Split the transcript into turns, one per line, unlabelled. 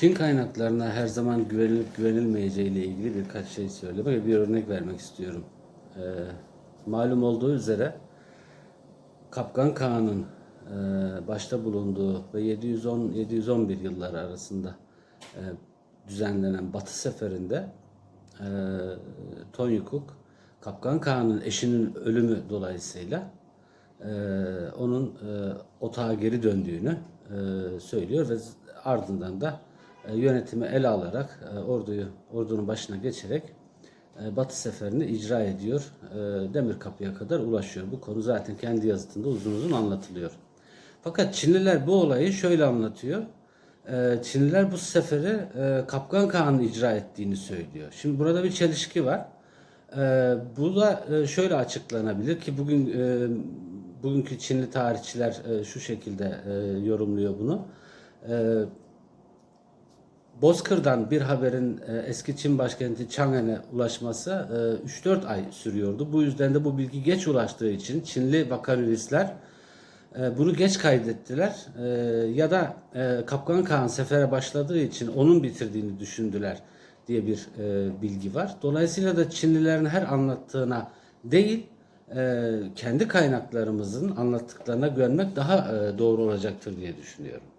Çin kaynaklarına her zaman güvenilip güvenilmeyeceği ile ilgili birkaç şey söylemek bir örnek vermek istiyorum. Ee, malum olduğu üzere Kapkan Kağan'ın e, başta bulunduğu ve 710-711 yılları arasında e, düzenlenen Batı Seferi'nde e, Tonyukuk Kapkan Kağan'ın eşinin ölümü dolayısıyla e, onun e, otağa geri döndüğünü e, söylüyor ve ardından da yönetimi ele alarak e, orduyu ordunun başına geçerek e, Batı seferini icra ediyor. E, Demir Kapı'ya kadar ulaşıyor. Bu konu zaten kendi yazıtında uzun uzun anlatılıyor. Fakat Çinliler bu olayı şöyle anlatıyor. E, Çinliler bu seferi e, Kapkan Kağan'ın icra ettiğini söylüyor. Şimdi burada bir çelişki var. E, bu da e, şöyle açıklanabilir ki bugün e, bugünkü Çinli tarihçiler e, şu şekilde e, yorumluyor bunu. E, Bozkır'dan bir haberin e, eski Çin başkenti Chang'e ulaşması e, 3-4 ay sürüyordu. Bu yüzden de bu bilgi geç ulaştığı için Çinli vakanülistler e, bunu geç kaydettiler E, ya da e, Kapkan Kağan sefere başladığı için onun bitirdiğini düşündüler diye bir e, bilgi var. Dolayısıyla da Çinlilerin her anlattığına değil e, kendi kaynaklarımızın anlattıklarına güvenmek daha e, doğru olacaktır diye düşünüyorum.